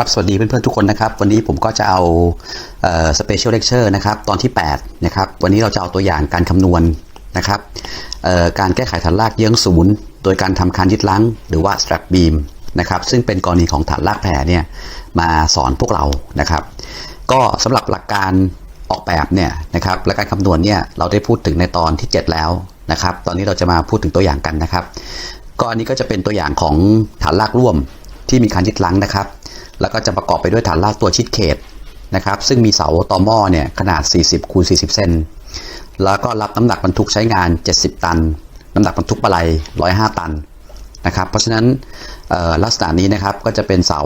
ครับ สวัสดีเพื่อนๆทุกคนนะครับ วันนี้ผมก็จะเอาสเปเชียลเลคเชอร์นะครับ ตอนที่ 8 นะครับ วันนี้เราจะเอาตัวอย่างการคำนวณนะครับการแก้ไขฐานรากเยื้องศูนย์โดยการทำคานยึดลังหรือว่า strap beam นะครับ ซึ่งเป็นกรณีของฐานรากแผ่เนี่ยมาสอนพวกเรานะครับ ก็สำหรับหลักการออกแบบเนี่ยนะครับและการคำนวณเนี่ยเราได้พูดถึงในตอนที่ 7 แล้วนะครับ ตอนนี้เราจะมาพูดถึงตัวอย่างกันนะครับ ก็อันนี้ก็จะเป็นตัวอย่างของฐานรากร่วมที่มีการยึดลังนะครับ แล้วก็จะประกอบไปด้วยฐานรากตัวชิดเขตนะครับ ซึ่งมีเสาต่อหม้อเนี่ยขนาด 40คูณ40 เซนแล้วก็รับน้ำหนักบรรทุกใช้งาน 70 ตัน น้ำหนักบรรทุกปลาไหล105 ตันนะครับ เพราะฉะนั้นลักษณะนี้นะครับก็จะเป็นเสา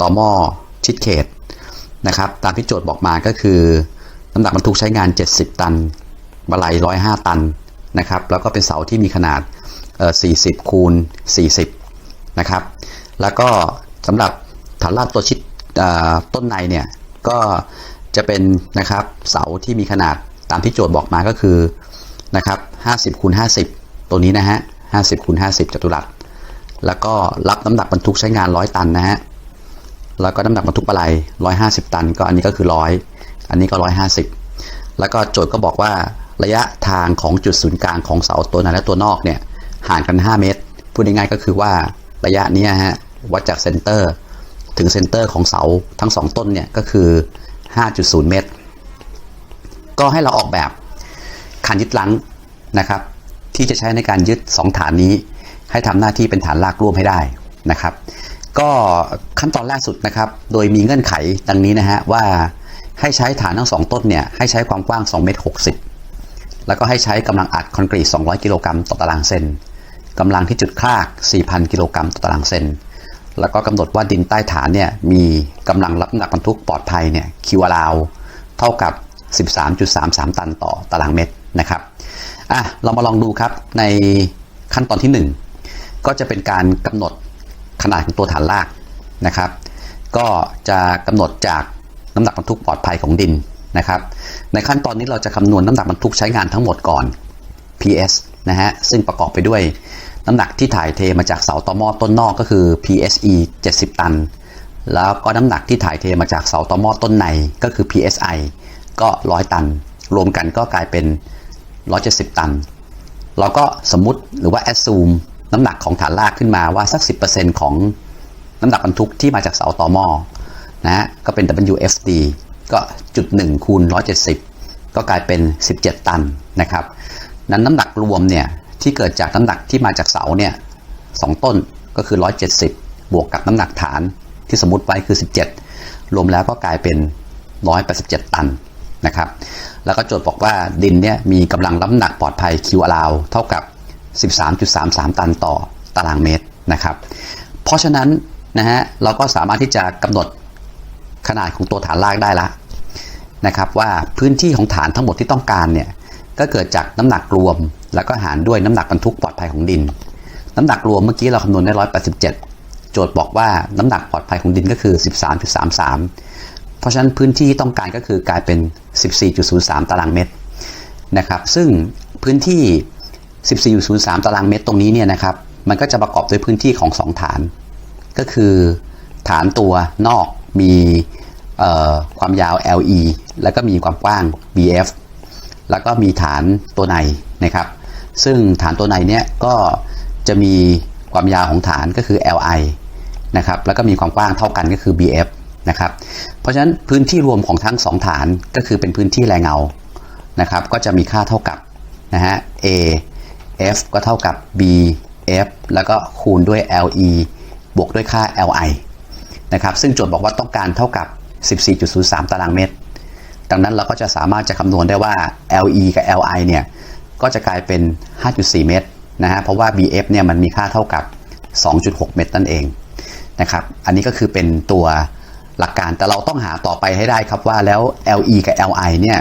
ต่อหม้อชิดเขตนะครับตามที่โจทย์บอกมาก็คือน้ำหนักบรรทุกใช้งาน 70 ตันปลาไหล105 ตันนะครับแล้วก็เป็นเสาที่มีขนาด 40 คูณ 40 นะครับ แล้วก็สำหรับ ฐานรากตัวชิดต้นในเนี่ยก็จะเป็นนะครับเสาที่มีขนาดตามที่โจทย์บอกมาก็คือนะครับ50คูณ50 ตัวนี้นะฮะ50คูณ50 จัตุรัส แล้วก็รับน้ำหนักบรรทุกใช้งาน 100 ตันนะฮะแล้วก็น้ำหนักบรรทุกปลาไหล150 ตัน ก็อันนี้ก็คือ 100 อันนี้ก็ 150 แล้วก็โจทย์ก็บอกว่าระยะทางของจุดศูนย์กลางของเสาตัวในและตัวนอกเนี่ยห่างกัน 5 เมตร พูดง่ายๆก็คือว่าระยะนี้ฮะวัดจากเซนเตอร์ ถึงเซนเตอร์ของเสาทั้ง 2 ต้นเนี่ยก็คือ 5.0 เมตร ก็ให้เราออกแบบคันยึดลังนะครับ ที่จะใช้ในการยึด 2 ฐานนี้ ให้ทำหน้าที่เป็นฐานรากร่วมให้ได้นะครับ ก็ขั้นตอนแรกสุดนะครับ โดยมีเงื่อนไขดังนี้นะฮะว่าให้ใช้ฐานทั้ง 2 ต้นเนี่ยให้ใช้ความกว้าง2เมตร60 แล้วก็ให้ใช้กำลังอัดคอนกรีต 200 กิโลกรัมต่อตารางเซนกำลังที่จุดคลาก 4,000 กิโลกรัมต่อตารางเซน แล้วก็กำหนดว่าดินใต้ฐานเนี่ยมีกำลังรับน้ำหนักบรรทุกปลอดภัยเนี่ยคิวอาราวเท่ากับ 13.33 ตันต่อตารางเมตรนะครับอะเรามาลองดูครับในขั้นตอนที่ 1 ก็จะเป็นการกำหนดขนาดของตัวฐานรากนะครับ ก็จะกำหนดจากน้ำหนักบรรทุกปลอดภัยของดินนะครับ ในขั้นตอนนี้เราจะคำนวณน้ำหนักบรรทุกใช้งานทั้งหมดก่อน PS นะฮะซึ่งประกอบไปด้วย น้ำหนักที่ถ่ายเทมาจากเสาต่อหม้อต้นนอกก็คือ PSE 70 ตัน แล้วก็น้ำหนักที่ถ่ายเทมาจากเสาต่อหม้อต้นในก็คือ PSI ก็ 100 ตัน รวมกันก็กลายเป็น 170 ตัน เราก็สมมติหรือว่า assume น้ำหนักของฐานรากขึ้นมาว่าสัก 10%ของน้ำหนักบรรทุกที่มาจากเสาต่อหม้อนะฮะก็เป็น WFD ก็จุด1คูณ170 ก็กลายเป็น 17 ตันนะครับ นั้นน้ำหนักรวมเนี่ย ที่เกิดจากน้ำหนักที่มาจากเสาเนี่ยสต้นก็คือ 170 บวกกับน้ำหนักฐานที่สมมติไว้คือ 17 รวมแล้วก็กลายเป็น 187 ตันนะครับแล้วก็โจทย์บอกว่าดินเนี่ยมีกำลังรับน้ำหนักปลอดภัย Q allow เท่ากับ 13.33 ตันต่อตารางเมตรนะครับ เพราะฉะนั้นนะฮะเราก็สามารถที่จะกำหนดขนาดของตัวฐานรากได้ละนะครับว่าพื้นที่ของฐานทั้งหมดที่ต้องการเนี่ยก็เกิดจากน้ำหนักรวม แล้วก็หารด้วยน้ำหนักบรรทุกปลอดภัยของดิน น้ำหนักรวมเมื่อกี้เราคำนวณได้ 187 โจทย์บอกว่าน้ำหนักปลอดภัยของดินก็คือ 13.33 เพราะฉะนั้นพื้นที่ต้องการก็คือกลายเป็น 14.03 ตารางเมตรนะครับ ซึ่งพื้นที่ 14.03 ตารางเมตรตรงนี้เนี่ยนะครับ มันก็จะประกอบด้วยพื้นที่ของ 2 ฐาน ก็คือฐานตัวนอกมีความยาว LE แล้วก็มีความกว้าง BF แล้วก็มีฐานตัวในนะครับ ซึ่งฐานตัวในเนี้ยก็จะมีความยาวของฐานก็คือ Li นะครับแล้วก็มีความกว้างเท่ากันก็คือ Bf นะครับเพราะฉะนั้นพื้นที่รวมของทั้ง 2 ฐานก็คือเป็นพื้นที่แรงเงานะครับก็จะมีค่าเท่ากับนะฮะ A F ก็เท่ากับ B F แล้วก็คูณด้วย LE บวกด้วยค่า Li นะครับซึ่งโจทย์บอกว่าต้องการเท่ากับ 14.03 ตารางเมตร ดังนั้นเราก็จะสามารถจะคำนวณได้ว่า LE กับ LI เนี่ยก็จะกลายเป็น 5.4 เมตรนะฮะเพราะว่า BF เนี่ยมันมีค่าเท่ากับ 2.6 เมตรนั่นเองนะครับอันนี้ก็คือเป็นตัวหลักการแต่เราต้องหาต่อไปให้ได้ครับว่าแล้ว LE กับ LI เนี่ย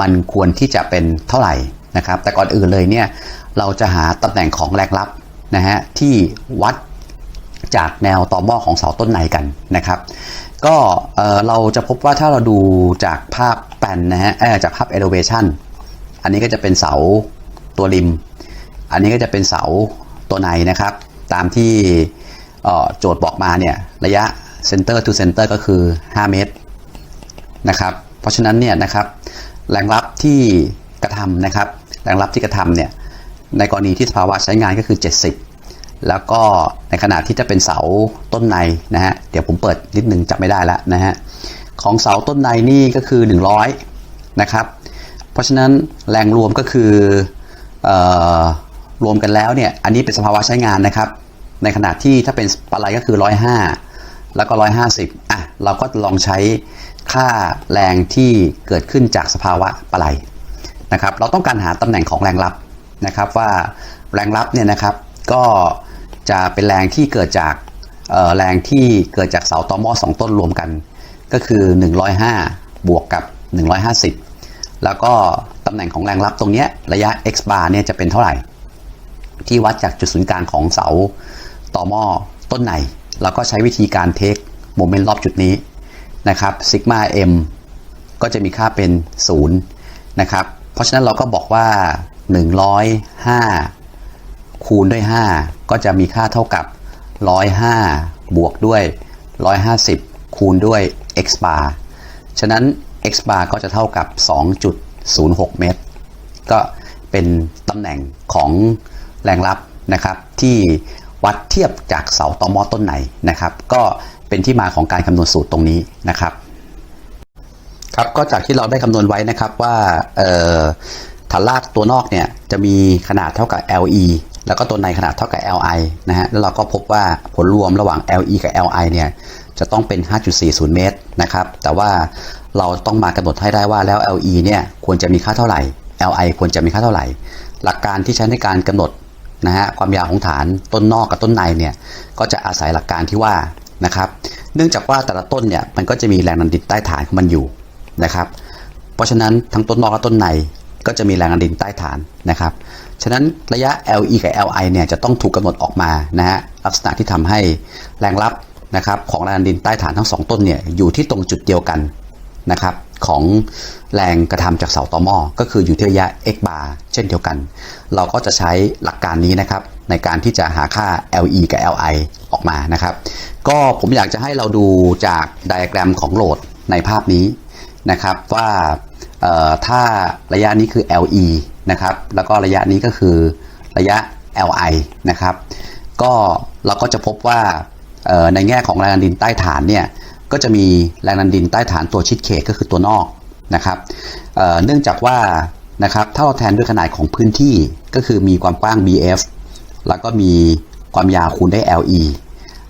มันควรที่จะเป็นเท่าไหร่นะครับแต่ก่อนอื่นเลยเนี่ยเราจะหาตำแหน่งของแรงรับนะฮะที่วัดจากแนวต่อหม้อของเสาต้นในกันนะครับ ก็เราจะพบว่าถ้าเราดูจากภาพแปนนะฮะจากภาพ elevation อันนี้ก็จะเป็นเสาตัวริม อันนี้ก็จะเป็นเสาตัวในนะครับ ตามที่โจทย์บอกมาเนี่ยระยะ center to center ก็คือ 5 เมตรนะครับ เพราะฉะนั้นเนี่ยนะครับแรงรับที่กระทำนะครับแรงรับที่กระทำเนี่ยในกรณีที่สภาวะใช้งานก็คือ 70 แล้วก็ในขณะที่จะเป็นเสาต้นในนะฮะเดี๋ยวผมเปิดนิดนึงจับไม่ได้แล้วนะฮะของเสาต้นในนี่ก็คือ 100 นะครับ เพราะฉะนั้นแรงรวมก็คือออรวมกันแล้วเนี่ยอันนี้เป็นสภาวะใช้งานนะครับ ในขณะที่ถ้าเป็นปลาไหลก็คือ 105 แล้วก็ 150อะเราก็ลองใช้ค่าแรงที่เกิดขึ้นจากสภาวะปลาไหลนะครับ เราต้องการหาตำแหน่งของแรงรับนะครับว่าแรงรับเนี่ยนะครับก็ จะเป็นแรงที่เกิดจากแรงที่เกิดจากเสาตอม้อสองต้นรวมกัน ก็คือ 105 บวกกับ 150 แล้วก็ตำแหน่งของแรงรับตรงเนี้ยระยะ x bar เนี่ยจะเป็นเท่าไหร่ ที่วัดจากจุดศูนย์กลางของเสาต่อม้อต้นไหน เราก็ใช้วิธีการเทคโมเมนต์รอบจุดนี้นะครับซิกมา m ก็จะมีค่าเป็น 0 นะครับ เพราะฉะนั้นเราก็บอกว่า 105 คูณด้วย 5 ก็จะมีค่าเท่ากับ 105 บวกด้วย 150 คูณด้วย x bar ฉะนั้น x bar ก็จะเท่ากับ 2.06 เมตร ก็เป็นตำแหน่งของแรงรับนะครับที่วัดเทียบจากเสาตอมอต้นไหนนะครับ ก็เป็นที่มาของการคำนวณสูตรตรงนี้นะครับครับก็จากที่เราได้คำนวณไว้นะครับว่าฐานลากตัวนอกเนี่ยจะมีขนาดเท่ากับ LE แล้วก็ตัวในขนาดเท่ากับ LI นะฮะ แล้วเราก็พบว่าผลรวมระหว่าง LE กับ LI เนี่ยจะต้องเป็น 5.40 เมตรนะครับ แต่ว่าเราต้องมากำหนดให้ได้ว่าแล้ว LE เนี่ยควรจะมีค่าเท่าไหร่ LI ควรจะมีค่าเท่าไหร่ หลักการที่ใช้ในการกำหนดนะฮะความยาวของฐานต้นนอกกับต้นในเนี่ยก็จะอาศัยหลักการที่ว่านะครับ เนื่องจากว่าแต่ละต้นเนี่ยมันก็จะมีแรงดันดินใต้ฐานของมันอยู่นะครับ เพราะฉะนั้นทั้งต้นนอกและต้นในก็จะมีแรงดันดินใต้ฐานนะครับ ฉะนั้นระยะ LE กับ LI เนี่ยจะต้องถูกกำหนดออกมานะฮะลักษณะที่ทำให้แรงรับนะครับของแรงดันดินใต้ฐานทั้งสองต้นเนี่ยอยู่ที่ตรงจุดเดียวกันนะครับของแรงกระทำจากเสาต่อหม้อก็คืออยู่ที่ระยะ x bar เช่นเดียวกัน เราก็จะใช้หลักการนี้นะครับในการที่จะหาค่า LE กับ LI ออกมานะครับ ก็ผมอยากจะให้เราดูจากไดอะแกรมของโหลดในภาพนี้นะครับว่า ถ้าระยะนี้คือ LE นะครับ แล้วก็ระยะนี้ก็คือระยะ LI นะครับ ก็เราก็จะพบว่าในแง่ของแรงดันดินใต้ฐานเนี่ยก็จะมีแรงดันดินใต้ฐานตัวชิดเขตก็คือตัวนอกนะครับเเนื่องจากว่านะครับถ้าเราแทนด้วยขนาดของพื้นที่ก็คือมีความกว้าง BF แล้วก็มีความยาวคูณได้ LE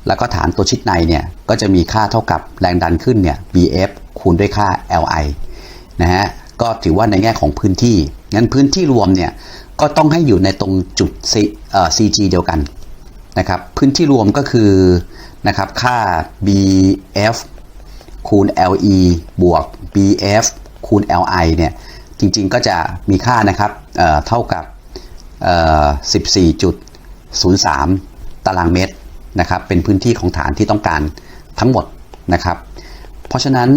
แล้วก็ฐานตัวชิดในเนี่ยก็จะมีค่าเท่ากับแรงดันขึ้นเนี่ย BF คูณด้วยค่า LI นะฮะ ก็ถือว่าในแง่ของพื้นที่ งั้นพื้นที่รวมเนี่ยก็ต้องให้อยู่ในตรงจุด C เอ่อ CG เดียวกันนะครับ พื้นที่รวมก็คือนะครับค่า BF คูณ LE บวก BF คูณ LI เนี่ยจริงๆก็จะมีค่านะครับเเท่ากับ 14.03 ตารางเมตรนะครับเป็นพื้นที่ของฐานที่ต้องการทั้งหมดนะครับ เพราะฉะนั้น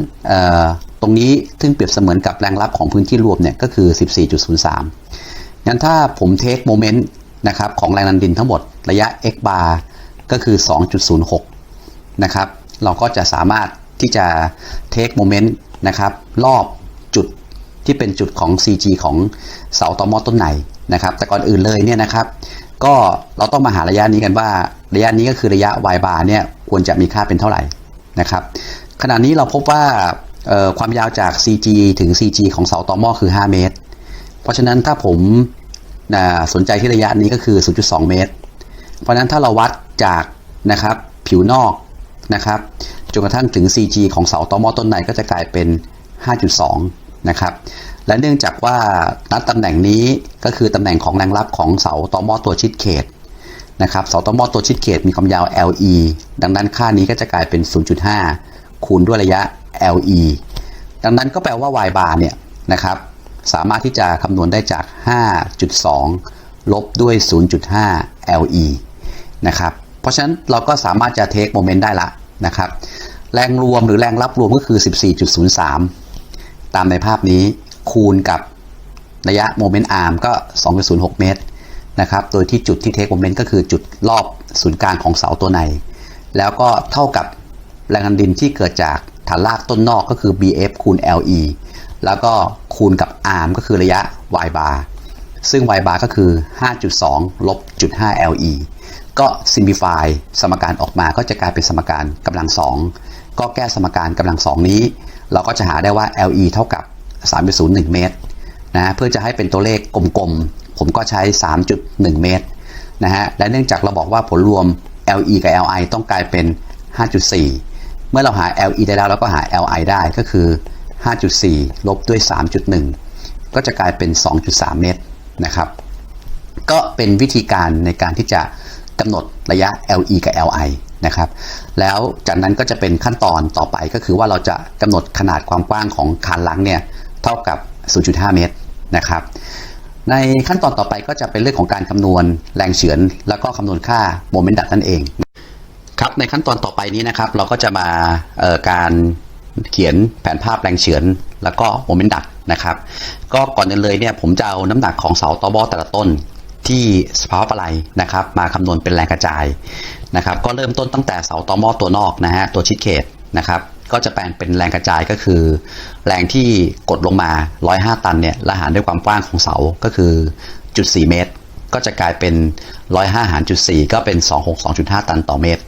ตรงนี้ซึ่งเปรียบเสมือนกับแรงรับของพื้นที่รวมเนี่ยก็คือ 14.03 งั้นถ้าผมเทคโมเมนต์นะครับของแรงดันดินทั้งหมดระยะ x bar ก็คือ 2.06 นะครับ เราก็จะสามารถที่จะเทคโมเมนต์นะครับรอบจุดที่เป็นจุดของ CG ของเสาตอมอต้นไหนนะครับ แต่ก่อนอื่นเลยเนี่ยนะครับ ก็เราต้องมาหาระยะนี้กันว่าระยะนี้ก็คือระยะ y bar เนี่ยควรจะมีค่าเป็นเท่าไหร่นะครับขณะนี้เราพบว่า ความยาวจาก CG ถึง CG ของเสาตอหม้อคือ 5 เมตร เพราะฉะนั้นถ้าผมนะสนใจที่ระยะนี้ก็คือ 0.2 เมตร เพราะฉะนั้นถ้าเราวัดจากนะครับผิวนอกนะครับจนกระทั่งถึง CG ของเสาตอหม้อต้นในก็จะกลายเป็น 5.2 นะครับ และเนื่องจากว่านัดตำแหน่งนี้ก็คือตำแหน่งของแรงรับของเสาตอหม้อตัวชิดเขตนะครับเสาตอหม้อตัวชิดเขตมีความยาว LE ดังนั้นค่านี้ก็จะกลายเป็น 0.5 คูณด้วยระยะ LE ดังนั้นก็แปลว่า y bar เนี่ยนะครับสามารถที่จะคำนวณได้จาก 5.2 ลบด้วย 0.5 LE นะครับ เพราะฉะนั้นเราก็สามารถจะเทคโมเมนต์ได้ละนะครับ แรงรวมหรือแรงรับรวมก็คือ 14.03 ตามในภาพนี้คูณกับระยะโมเมนต์อาร์มก็ 2.06 เมตรนะครับ โดยที่จุดที่เทคโมเมนต์ก็คือจุดรอบศูนย์กลางของเสาตัวใน แล้วก็เท่ากับแรงดันดินที่เกิดจาก ฐานรากต้นนอกก็คือ BF คูณ LE แล้วก็คูณกับ arm ก็คือระยะ y bar ซึ่ง y bar ก็คือ 5.2 ลบ0.5 LE ก็ simplify สมการออกมาก็จะกลายเป็นสมการกำลังสองก็แก้สมการกำลังสองนี้ เราก็จะหาได้ว่า LE เท่ากับ 3.01 เมตรนะเพื่อจะให้เป็นตัวเลขกลมๆ ผมก็ใช้ 3.1 เมตรนะฮะและเนื่องจากเราบอกว่าผลรวม LE กับ LI ต้องกลายเป็น 5.4 เมื่อเราหา LE ได้แล้วเราก็หา LI ได้ก็คือ 5.4 ลบด้วย 3.1 ก็จะกลายเป็น 2.3 เมตรนะครับ ก็เป็นวิธีการในการที่จะกำหนดระยะ LE กับ LI นะครับ แล้วจากนั้นก็จะเป็นขั้นตอนต่อไปก็คือว่าเราจะกำหนดขนาดความกว้างของคานลังเนี่ยเท่ากับ 0.5 เมตรนะครับ ในขั้นตอนต่อไปก็จะเป็นเรื่องของการคำนวณแรงเฉือน แล้วก็คำนวณค่าโมเมนต์ดัดนั่นเอง ครับในขั้นตอนต่อไปนี้นะครับ เราก็จะมาการเขียนแผนภาพแรงเฉือน แล้วก็โมเมนต์ดัดนะครับ ก็ก่อนอื่นเลยเนี่ยผมจะเอาน้ำหนักของเสาตอบอแต่ละต้นที่สภาวะปะไลนะครับ มาคำนวณเป็นแรงกระจายนะครับ ก็เริ่มต้นตั้งแต่เสาตอมอตัวนอกนะฮะตัวชิดเขตนะครับ ก็จะแปลงเป็นแรงกระจายก็คือ แรงที่กดลงมา 105 ตันเนี่ยและหารด้วยความกว้างของเสาก็คือจุด4เมตร ก็จะกลายเป็น 105หารจุด4ก็เป็น 262.5 ตันต่อเมตร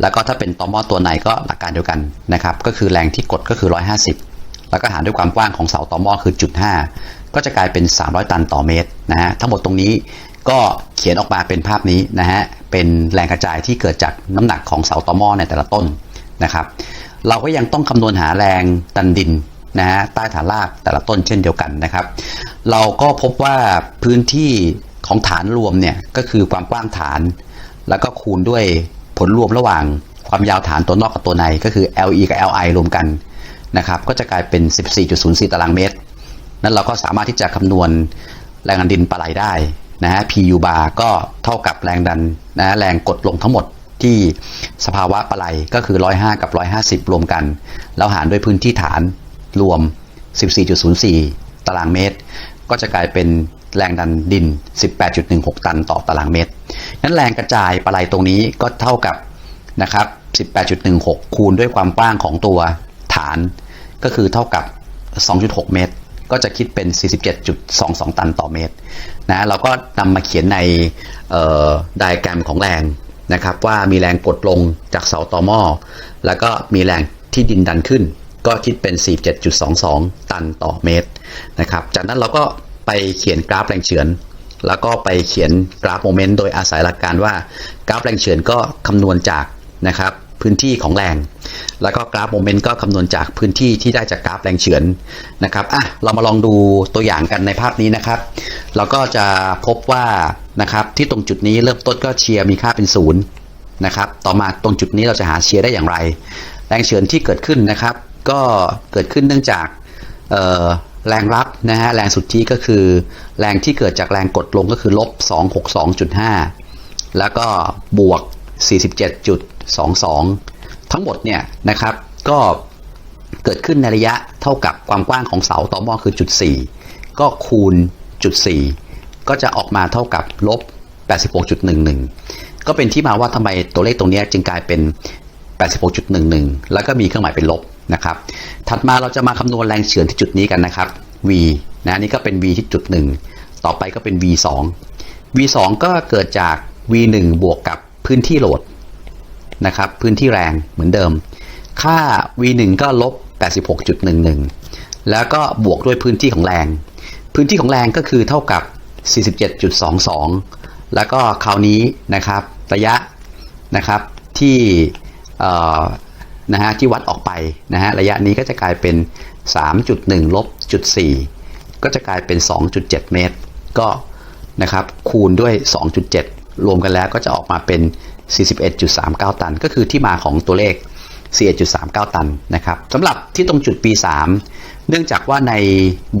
แล้วก็ถ้าเป็นตอมอตัวในก็หลักการเดียวกันนะครับ ก็คือแรงที่กดก็คือ 150 แล้วก็หารด้วยความกว้างของเสาตอมอคือจุด5ก็จะกลายเป็น 300 ตันต่อเมตรนะฮะ ทั้งหมดตรงนี้ก็เขียนออกมาเป็นภาพนี้นะฮะ เป็นแรงกระจายที่เกิดจากน้ำหนักของเสาตอมอในแต่ละต้นนะครับ เราก็ยังต้องคำนวณหาแรงดันดินนะฮะใต้ฐานรากแต่ละต้นเช่นเดียวกันนะครับ เราก็พบว่าพื้นที่ ของฐานรวมเนี่ยก็คือความกว้างฐาน แล้วก็คูณด้วยผลรวมระหว่างความยาวฐานตัวนอกกับตัวในก็คือ LE กับ LI รวมกันนะครับก็จะกลายเป็น 14.04 ตารางเมตร นั้นเราก็สามารถที่จะคำนวณแรงดันดินปะไหลได้นะฮะ PU bar ก็เท่ากับแรงดันนะแรงกดลงทั้งหมดที่สภาวะปะไหลก็คือ 105 กับ 150 รวมกัน แล้วหารด้วยพื้นที่ฐานรวม 14.04 ตารางเมตร ก็จะกลายเป็นแรงดันดิน 18.16 ตันต่อตารางเมตรนั้นแรงกระจายปะไหลตรงนี้ก็เท่ากับนะครับ 18.16 คูณด้วยความกว้างของตัวฐาน ก็คือเท่ากับ 2.6 เมตร ก็จะคิดเป็น 47.22 ตันต่อเมตรนะเราก็นำมาเขียนในไดอะแกรมของแรงนะครับว่ามีแรงกดลงจากเสาต่อหม้อ แล้วก็มีแรงที่ดินดันขึ้น ก็คิดเป็น 47.22 ตันต่อเมตรนะครับ จากนั้นเราก็ไปเขียนกราฟแรงเฉือน แล้วก็ไปเขียนกราฟโมเมนต์โดยอาศัยหลักการว่ากราฟแรงเฉือนก็คำนวณจากนะครับพื้นที่ของแรง แล้วก็กราฟโมเมนต์ก็คำนวณจากพื้นที่ที่ได้จากกราฟแรงเฉือนนะครับอะเรามาลองดูตัวอย่างกันในภาพนี้นะครับ เราก็จะพบว่านะครับที่ตรงจุดนี้เริ่มต้นก็เชียร์มีค่าเป็นศูนย์นะครับ ต่อมาตรงจุดนี้เราจะหาเชียร์ได้อย่างไร แรงเฉือนที่เกิดขึ้นนะครับ ก็เกิดขึ้นเนื่องจากแรงรับนะฮะแรงสุทธิก็คือ แรงที่เกิดจากแรงกดลงก็คือลบ 262.5 แล้วก็บวก 47.22 ทั้งหมดเนี่ยนะครับก็เกิดขึ้นในระยะเท่ากับความกว้างของเสาต่อหม้อคือจุด 4 ก็คูณจุด 4 ก็จะออกมาเท่ากับลบ 86.11 ก็เป็นที่มาว่าทำไมตัวเลขตรงนี้จึงกลายเป็น 86.11 แล้วก็มีเครื่องหมายเป็นลบ นะครับ ถัดมาเราจะมาคำนวณแรงเฉือนที่จุดนี้กันนะครับ v นะนี่ก็เป็น v ที่จุด 1 ต่อไปก็เป็น v 2 v 2ก็เกิดจาก v 1บวกกับพื้นที่โหลดนะครับ พื้นที่แรงเหมือนเดิม ค่า v 1ก็ลบ 86.11 แล้วก็บวกด้วยพื้นที่ของแรง พื้นที่ของแรงก็คือเท่ากับ 47.22 แล้วก็คราวนี้นะครับระยะนะครับที่ นะฮะที่วัดออกไปนะฮะระยะนี้ก็จะกลายเป็น 3.1ลบจุด4ก็จะกลายเป็น 2.7 เมตร ก็นะครับคูณด้วย 2.7 รวมกันแล้วก็จะออกมาเป็น 41.39 ตัน ก็คือที่มาของตัวเลข 41.39 ตันนะครับสำหรับที่ตรงจุด P3 เนื่องจากว่าใน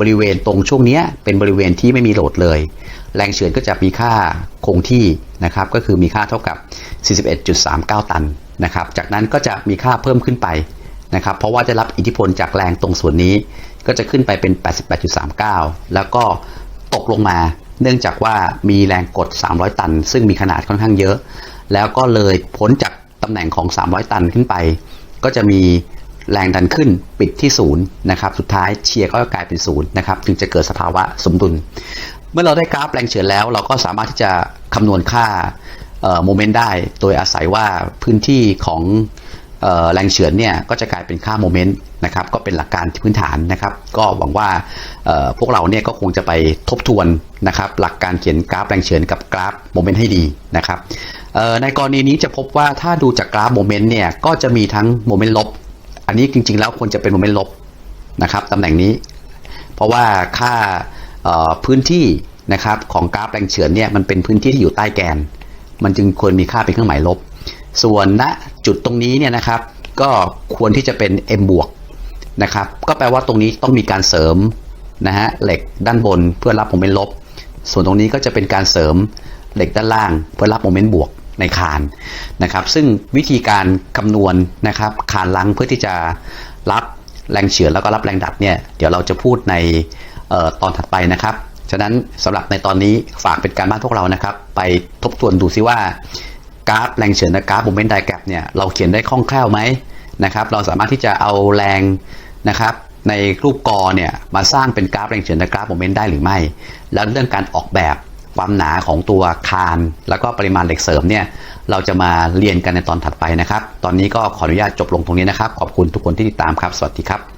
บริเวณตรงช่วงนี้เป็นบริเวณที่ไม่มีโหลดเลย แรงเฉือนก็จะมีค่าคงที่นะครับก็คือมีค่าเท่ากับ 41.39 ตัน นะครับ จากนั้นก็จะมีค่าเพิ่มขึ้นไปนะครับ เพราะว่าจะรับอิทธิพลจากแรงตรงส่วนนี้ ก็จะขึ้นไปเป็น 88.39 แล้วก็ตกลงมา เนื่องจากว่ามีแรงกด 300 ตัน ซึ่งมีขนาดค่อนข้างเยอะ แล้วก็เลยพ้นจากตำแหน่งของ 300 ตันขึ้นไป ก็จะมีแรงดันขึ้นปิดที่ศูนย์นะครับ สุดท้ายเชียร์ก็กลายเป็นศูนย์นะครับ จึงจะเกิดสภาวะสมดุล เมื่อเราได้กราฟแรงเฉือนแล้ว เราก็สามารถที่จะคำนวณค่า โมเมนต์ได้ โดยอาศัยว่าพื้นที่ของแรงเฉือนเนี่ยก็จะกลายเป็นค่าโมเมนต์นะครับก็เป็นหลักการพื้นฐานนะครับ ก็หวังว่าพวกเราเนี่ยก็คงจะไปทบทวนนะครับ หลักการเขียนกราฟแรงเฉือนกับกราฟโมเมนต์ให้ดีนะครับในกรณีนี้จะพบว่าถ้าดูจากกราฟโมเมนต์เนี่ยก็จะมีทั้งโมเมนต์ลบ อันนี้จริงๆแล้วควรจะเป็นโมเมนต์ลบนะครับตำแหน่งนี้ เพราะว่าค่าพื้นที่นะครับของกราฟแรงเฉือนเนี่ยมันเป็นพื้นที่ที่อยู่ใต้แกน มันจึงควรมีค่าเป็นเครื่องหมายลบ ส่วนณจุดตรงนี้เนี่ยนะครับ ก็ควรที่จะเป็น m บวกนะครับ ก็แปลว่าตรงนี้ต้องมีการเสริมนะฮะเหล็กด้านบนเพื่อรับโมเมนต์ลบ ส่วนตรงนี้ก็จะเป็นการเสริมเหล็กด้านล่าง เพื่อรับโมเมนต์บวกในคานนะครับ ซึ่งวิธีการคำนวณนะครับคานลังเพื่อที่จะรับแรงเฉือนแล้วก็รับแรงดัดเนี่ยเดี๋ยวเราจะพูดในออตอนถัดไปนะครับ ฉะนั้นสำหรับในตอนนี้ฝากเป็นการบ้านพวกเรานะครับ ไปทบทวนดูซิว่ากราฟแรงเฉือนและกราฟโมเมนต์ไดแกรฟเนี่ยเราเขียนได้คล่องแคล่วไหมนะครับเราสามารถที่จะเอาแรงนะครับในรูปกอเนี่ยมาสร้างเป็นกราฟแรงเฉือนและกราฟโมเมนต์ได้หรือไม่ แล้วเรื่องการออกแบบความหนาของตัวคาน แล้วก็ปริมาณเหล็กเสริมเนี่ยเราจะมาเรียนกันในตอนถัดไปนะครับ ตอนนี้ก็ขออนุญาตจบลงตรงนี้นะครับ ขอบคุณทุกคนที่ติดตามครับ สวัสดีครับ